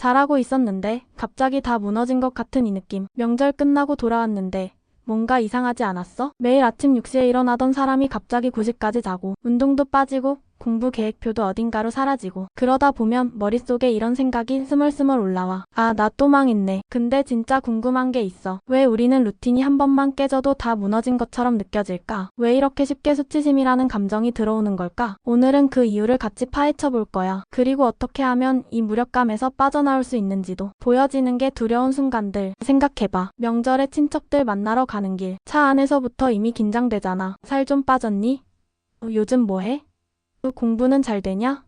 잘하고 있었는데 갑자기 다 무너진 것 같은 이 느낌. 명절 끝나고 돌아왔는데 뭔가 이상하지 않았어? 매일 아침 6시에 일어나던 사람이 갑자기 9시까지 자고 운동도 빠지고 공부 계획표도 어딘가로 사라지고 그러다 보면 머릿속에 이런 생각이 스멀스멀 올라와. 아, 나 또 망했네. 근데 진짜 궁금한 게 있어. 왜 우리는 루틴이 한 번만 깨져도 다 무너진 것처럼 느껴질까? 왜 이렇게 쉽게 수치심이라는 감정이 들어오는 걸까? 오늘은 그 이유를 같이 파헤쳐 볼 거야. 그리고 어떻게 하면 이 무력감에서 빠져나올 수 있는지도 보여지는 게 두려운 순간들 생각해봐. 명절에 친척들 만나러 가는 길. 차 안에서부터 이미 긴장되잖아. 살 좀 빠졌니? 어, 요즘 뭐해? 그 공부는 잘 되냐?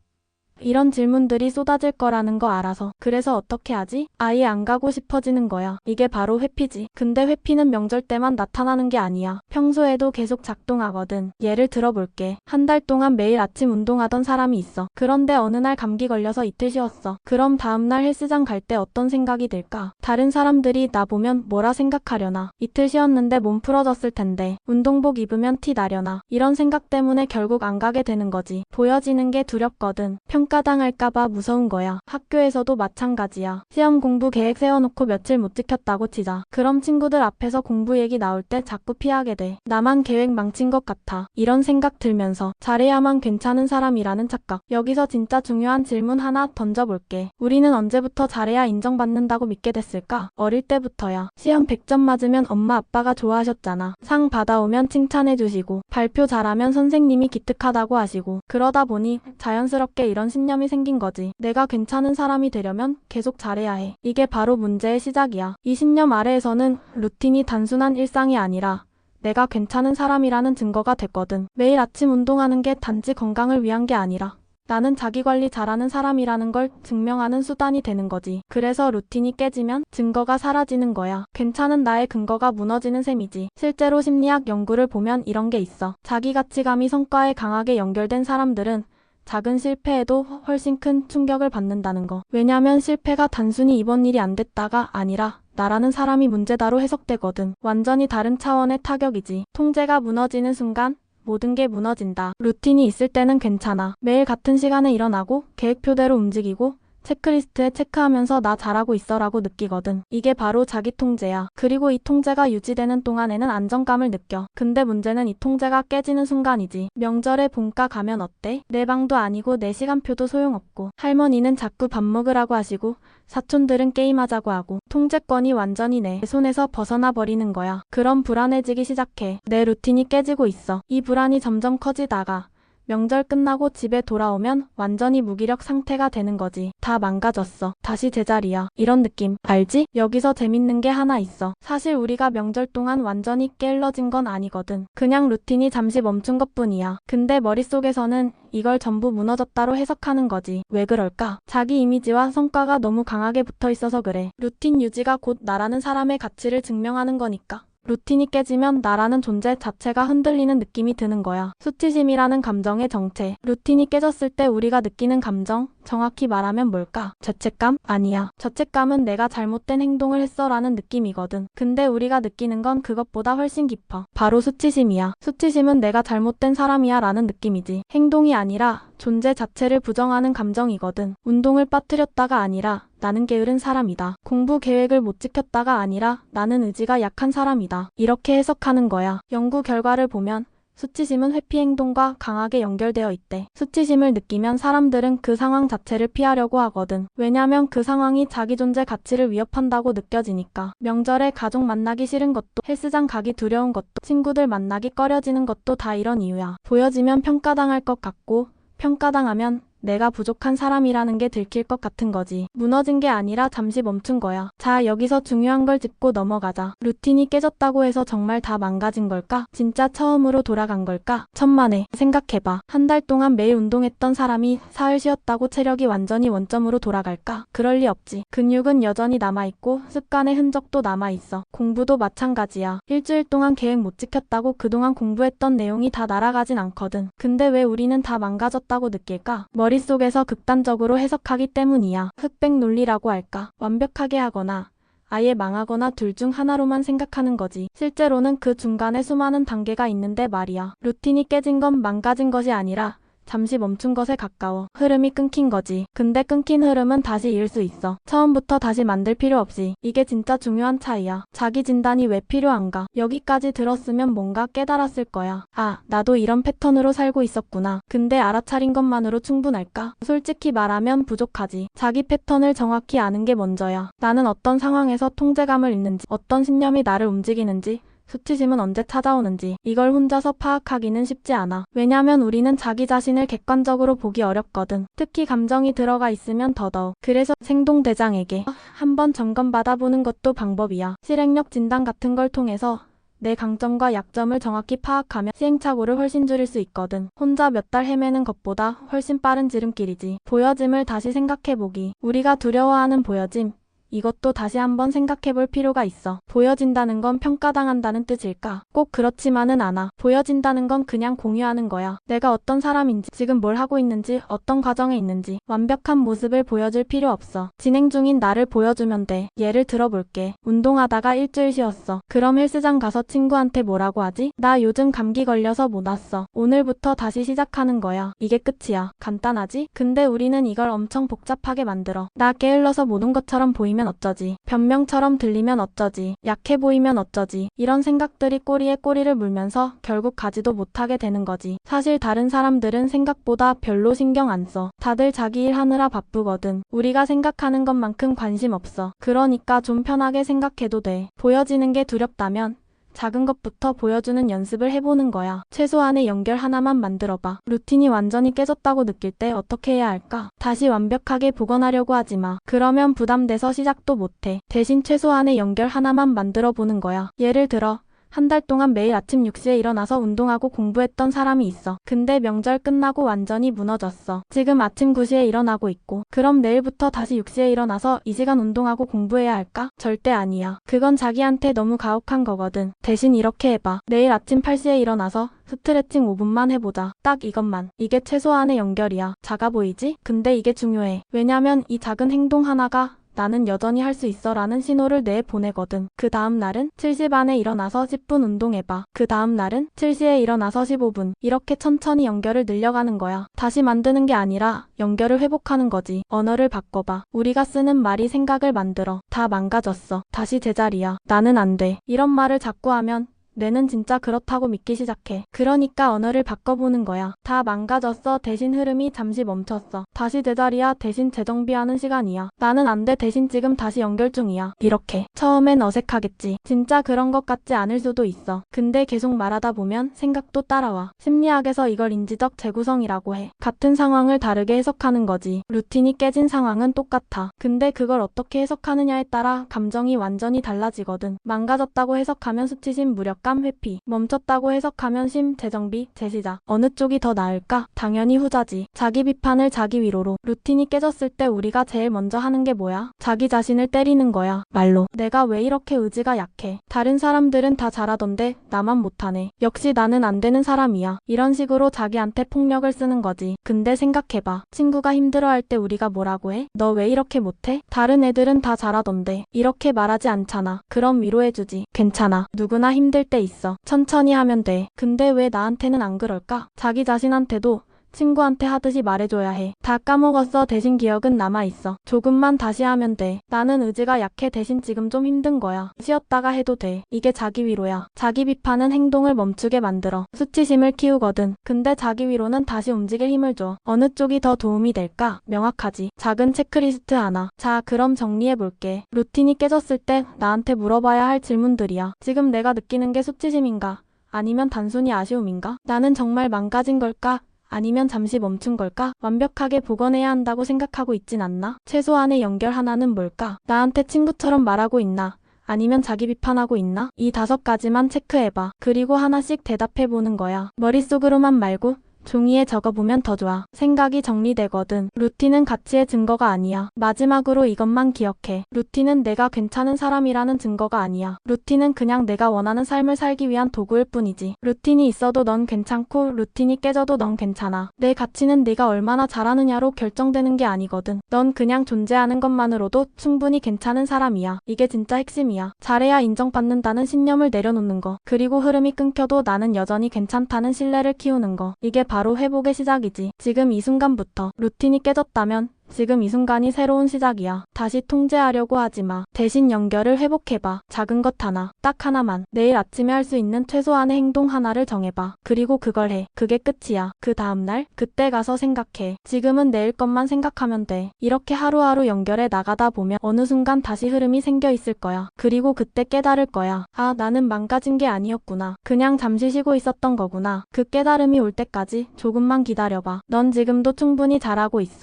이런 질문들이 쏟아질 거라는 거 알아서. 그래서 어떻게 하지? 아예 안 가고 싶어지는 거야. 이게 바로 회피지. 근데 회피는 명절 때만 나타나는 게 아니야. 평소에도 계속 작동하거든. 예를 들어볼게. 한 달 동안 매일 아침 운동하던 사람이 있어. 그런데 어느 날 감기 걸려서 이틀 쉬었어. 그럼 다음날 헬스장 갈 때 어떤 생각이 들까? 다른 사람들이 나 보면 뭐라 생각하려나? 이틀 쉬었는데 몸 풀어졌을 텐데. 운동복 입으면 티 나려나? 이런 생각 때문에 결국 안 가게 되는 거지. 보여지는 게 두렵거든. 평 가당할까봐 무서운 거야. 학교에서도 마찬가지야. 시험 공부 계획 세워놓고 며칠 못 지켰다고 치자. 그럼 친구들 앞에서 공부 얘기 나올 때 자꾸 피하게 돼. 나만 계획 망친 것 같아. 이런 생각 들면서 잘해야만 괜찮은 사람이라는 착각. 여기서 진짜 중요한 질문 하나 던져볼게. 우리는 언제부터 잘해야 인정받는다고 믿게 됐을까? 어릴 때부터야. 시험 100점 맞으면 엄마 아빠가 좋아하셨잖아. 상 받아오면 칭찬해주시고, 발표 잘하면 선생님이 기특하다고 하시고, 그러다 보니 자연스럽게 이런 신념이 생긴 거지. 내가 괜찮은 사람이 되려면 계속 잘해야 해. 이게 바로 문제의 시작이야. 이 신념 아래에서는 루틴이 단순한 일상이 아니라 내가 괜찮은 사람이라는 증거가 됐거든. 매일 아침 운동하는 게 단지 건강을 위한 게 아니라 나는 자기 관리 잘하는 사람이라는 걸 증명하는 수단이 되는 거지. 그래서 루틴이 깨지면 증거가 사라지는 거야. 괜찮은 나의 근거가 무너지는 셈이지. 실제로 심리학 연구를 보면 이런 게 있어. 자기 가치감이 성과에 강하게 연결된 사람들은 작은 실패에도 훨씬 큰 충격을 받는다는 거. 왜냐면 실패가 단순히 이번 일이 안 됐다가 아니라 나라는 사람이 문제다로 해석되거든. 완전히 다른 차원의 타격이지. 통제가 무너지는 순간 모든 게 무너진다. 루틴이 있을 때는 괜찮아. 매일 같은 시간에 일어나고 계획표대로 움직이고 체크리스트에 체크하면서 나 잘하고 있어라고 느끼거든. 이게 바로 자기 통제야. 그리고 이 통제가 유지되는 동안에는 안정감을 느껴. 근데 문제는 이 통제가 깨지는 순간이지. 명절에 본가 가면 어때? 내 방도 아니고 내 시간표도 소용없고 할머니는 자꾸 밥 먹으라고 하시고 사촌들은 게임하자고 하고 통제권이 완전히 내 손에서 벗어나 버리는 거야. 그럼 불안해지기 시작해. 내 루틴이 깨지고 있어. 이 불안이 점점 커지다가 명절 끝나고 집에 돌아오면 완전히 무기력 상태가 되는 거지. 다 망가졌어. 다시 제자리야. 이런 느낌. 알지? 여기서 재밌는 게 하나 있어. 사실 우리가 명절 동안 완전히 깨을러진 건 아니거든. 그냥 루틴이 잠시 멈춘 것 뿐이야. 근데 머릿속에서는 이걸 전부 무너졌다로 해석하는 거지. 왜 그럴까? 자기 이미지와 성과가 너무 강하게 붙어 있어서 그래. 루틴 유지가 곧 나라는 사람의 가치를 증명하는 거니까. 루틴이 깨지면 나라는 존재 자체가 흔들리는 느낌이 드는 거야. 수치심이라는 감정의 정체. 루틴이 깨졌을 때 우리가 느끼는 감정, 정확히 말하면 뭘까? 죄책감? 아니야. 죄책감은 내가 잘못된 행동을 했어라는 느낌이거든. 근데 우리가 느끼는 건 그것보다 훨씬 깊어. 바로 수치심이야. 수치심은 내가 잘못된 사람이야 라는 느낌이지. 행동이 아니라 존재 자체를 부정하는 감정이거든. 운동을 빠뜨렸다가 아니라 나는 게으른 사람이다. 공부 계획을 못 지켰다가 아니라 나는 의지가 약한 사람이다. 이렇게 해석하는 거야. 연구 결과를 보면 수치심은 회피 행동과 강하게 연결되어 있대. 수치심을 느끼면 사람들은 그 상황 자체를 피하려고 하거든. 왜냐면 그 상황이 자기 존재 가치를 위협한다고 느껴지니까. 명절에 가족 만나기 싫은 것도, 헬스장 가기 두려운 것도, 친구들 만나기 꺼려지는 것도 다 이런 이유야. 보여지면 평가당할 것 같고, 평가당하면 내가 부족한 사람이라는 게 들킬 것 같은 거지. 무너진 게 아니라 잠시 멈춘 거야. 자, 여기서 중요한 걸 짚고 넘어가자. 루틴이 깨졌다고 해서 정말 다 망가진 걸까? 진짜 처음으로 돌아간 걸까? 천만에. 생각해봐. 한 달 동안 매일 운동했던 사람이 사흘 쉬었다고 체력이 완전히 원점으로 돌아갈까? 그럴 리 없지. 근육은 여전히 남아있고 습관의 흔적도 남아있어. 공부도 마찬가지야. 일주일 동안 계획 못 지켰다고 그동안 공부했던 내용이 다 날아가진 않거든. 근데 왜 우리는 다 망가졌다고 느낄까? 머 릿속에서 극단적으로 해석하기 때문이야. 흑백 논리라고 할까? 완벽하게 하거나 아예 망하거나 둘 중 하나로만 생각하는 거지. 실제로는 그 중간에 수많은 단계가 있는데 말이야. 루틴이 깨진 건 망가진 것이 아니라 잠시 멈춘 것에 가까워. 흐름이 끊긴 거지. 근데 끊긴 흐름은 다시 이을 수 있어. 처음부터 다시 만들 필요 없이. 이게 진짜 중요한 차이야. 자기 진단이 왜 필요한가? 여기까지 들었으면 뭔가 깨달았을 거야. 아, 나도 이런 패턴으로 살고 있었구나. 근데 알아차린 것만으로 충분할까? 솔직히 말하면 부족하지. 자기 패턴을 정확히 아는 게 먼저야. 나는 어떤 상황에서 통제감을 잃는지, 어떤 신념이 나를 움직이는지, 수치심은 언제 찾아오는지 이걸 혼자서 파악하기는 쉽지 않아. 왜냐면 우리는 자기 자신을 객관적으로 보기 어렵거든. 특히 감정이 들어가 있으면 더더욱. 그래서 생동대장에게 한번 점검받아보는 것도 방법이야. 실행력 진단 같은 걸 통해서 내 강점과 약점을 정확히 파악하면 시행착오를 훨씬 줄일 수 있거든. 혼자 몇 달 헤매는 것보다 훨씬 빠른 지름길이지. 보여짐을 다시 생각해보기. 우리가 두려워하는 보여짐. 이것도 다시 한번 생각해 볼 필요가 있어. 보여진다는 건 평가당한다는 뜻일까? 꼭 그렇지만은 않아. 보여진다는 건 그냥 공유하는 거야. 내가 어떤 사람인지, 지금 뭘 하고 있는지, 어떤 과정에 있는지, 완벽한 모습을 보여줄 필요 없어. 진행 중인 나를 보여주면 돼. 예를 들어볼게. 운동하다가 일주일 쉬었어. 그럼 헬스장 가서 친구한테 뭐라고 하지? 나 요즘 감기 걸려서 못 왔어. 오늘부터 다시 시작하는 거야. 이게 끝이야. 간단하지? 근데 우리는 이걸 엄청 복잡하게 만들어. 나 게을러서 못 온 것처럼 보이면 어쩌지? 변명처럼 들리면 어쩌지? 약해 보이면 어쩌지? 이런 생각들이 꼬리에 꼬리를 물면서 결국 가지도 못하게 되는 거지. 사실 다른 사람들은 생각보다 별로 신경 안 써. 다들 자기 일 하느라 바쁘거든. 우리가 생각하는 것만큼 관심 없어. 그러니까 좀 편하게 생각해도 돼. 보여지는 게 두렵다면 작은 것부터 보여주는 연습을 해보는 거야. 최소한의 연결 하나만 만들어봐. 루틴이 완전히 깨졌다고 느낄 때 어떻게 해야 할까? 다시 완벽하게 복원하려고 하지 마. 그러면 부담돼서 시작도 못해. 대신 최소한의 연결 하나만 만들어 보는 거야. 예를 들어, 한 달 동안 매일 아침 6시에 일어나서 운동하고 공부했던 사람이 있어. 근데 명절 끝나고 완전히 무너졌어. 지금 아침 9시에 일어나고 있고. 그럼 내일부터 다시 6시에 일어나서 이 시간 운동하고 공부해야 할까? 절대 아니야. 그건 자기한테 너무 가혹한 거거든. 대신 이렇게 해봐. 내일 아침 8시에 일어나서 스트레칭 5분만 해보자. 딱 이것만. 이게 최소한의 연결이야. 작아 보이지? 근데 이게 중요해. 왜냐면 이 작은 행동 하나가 나는 여전히 할 수 있어 라는 신호를 내 보내거든. 그 다음 날은 7시 반에 일어나서 10분 운동해봐. 그 다음 날은 7시에 일어나서 15분. 이렇게 천천히 연결을 늘려가는 거야. 다시 만드는 게 아니라 연결을 회복하는 거지. 언어를 바꿔봐. 우리가 쓰는 말이 생각을 만들어. 다 망가졌어. 다시 제자리야. 나는 안 돼. 이런 말을 자꾸 하면 뇌는 진짜 그렇다고 믿기 시작해. 그러니까 언어를 바꿔보는 거야. 다 망가졌어. 대신 흐름이 잠시 멈췄어. 다시 제자리야. 대신 재정비하는 시간이야. 나는 안 돼. 대신 지금 다시 연결 중이야. 이렇게. 처음엔 어색하겠지. 진짜 그런 것 같지 않을 수도 있어. 근데 계속 말하다 보면 생각도 따라와. 심리학에서 이걸 인지적 재구성이라고 해. 같은 상황을 다르게 해석하는 거지. 루틴이 깨진 상황은 똑같아. 근데 그걸 어떻게 해석하느냐에 따라 감정이 완전히 달라지거든. 망가졌다고 해석하면 수치심, 무력, 감 회피. 멈췄다고 해석하면 심, 재정비, 재시작. 어느 쪽이 더 나을까? 당연히 후자지. 자기 비판을 자기 위로로. 루틴이 깨졌을 때 우리가 제일 먼저 하는 게 뭐야? 자기 자신을 때리는 거야. 말로. 내가 왜 이렇게 의지가 약해? 다른 사람들은 다 잘하던데 나만 못하네. 역시 나는 안 되는 사람이야. 이런 식으로 자기한테 폭력을 쓰는 거지. 근데 생각해봐. 친구가 힘들어할 때 우리가 뭐라고 해? 너 왜 이렇게 못해? 다른 애들은 다 잘하던데. 이렇게 말하지 않잖아. 그럼 위로해주지. 괜찮아. 누구나 힘들 때 있어. 천천히 하면 돼. 근데 왜 나한테는 안 그럴까? 자기 자신한테도 친구한테 하듯이 말해줘야 해. 다 까먹었어. 대신 기억은 남아있어. 조금만 다시 하면 돼. 나는 의지가 약해. 대신 지금 좀 힘든 거야. 쉬었다가 해도 돼. 이게 자기 위로야. 자기 비판은 행동을 멈추게 만들어. 수치심을 키우거든. 근데 자기 위로는 다시 움직일 힘을 줘. 어느 쪽이 더 도움이 될까? 명확하지. 작은 체크리스트 하나. 자, 그럼 정리해볼게. 루틴이 깨졌을 때 나한테 물어봐야 할 질문들이야. 지금 내가 느끼는 게 수치심인가? 아니면 단순히 아쉬움인가? 나는 정말 망가진 걸까? 아니면 잠시 멈춘 걸까? 완벽하게 복원해야 한다고 생각하고 있진 않나? 최소한의 연결 하나는 뭘까? 나한테 친구처럼 말하고 있나? 아니면 자기 비판하고 있나? 이 다섯 가지만 체크해봐. 그리고 하나씩 대답해보는 거야. 머릿속으로만 말고 종이에 적어보면 더 좋아. 생각이 정리되거든. 루틴은 가치의 증거가 아니야. 마지막으로 이것만 기억해. 루틴은 내가 괜찮은 사람이라는 증거가 아니야. 루틴은 그냥 내가 원하는 삶을 살기 위한 도구일 뿐이지. 루틴이 있어도 넌 괜찮고 루틴이 깨져도 넌 괜찮아. 내 가치는 네가 얼마나 잘하느냐로 결정되는 게 아니거든. 넌 그냥 존재하는 것만으로도 충분히 괜찮은 사람이야. 이게 진짜 핵심이야. 잘해야 인정받는다는 신념을 내려놓는 거. 그리고 흐름이 끊겨도 나는 여전히 괜찮다는 신뢰를 키우는 거. 이게 바로 회복의 시작이지. 지금 이 순간부터 루틴이 깨졌다면 지금 이 순간이 새로운 시작이야. 다시 통제하려고 하지 마. 대신 연결을 회복해봐. 작은 것 하나, 딱 하나만. 내일 아침에 할 수 있는 최소한의 행동 하나를 정해봐. 그리고 그걸 해. 그게 끝이야. 그 다음날, 그때 가서 생각해. 지금은 내일 것만 생각하면 돼. 이렇게 하루하루 연결해 나가다 보면 어느 순간 다시 흐름이 생겨 있을 거야. 그리고 그때 깨달을 거야. 아, 나는 망가진 게 아니었구나. 그냥 잠시 쉬고 있었던 거구나. 그 깨달음이 올 때까지 조금만 기다려봐. 넌 지금도 충분히 잘하고 있어.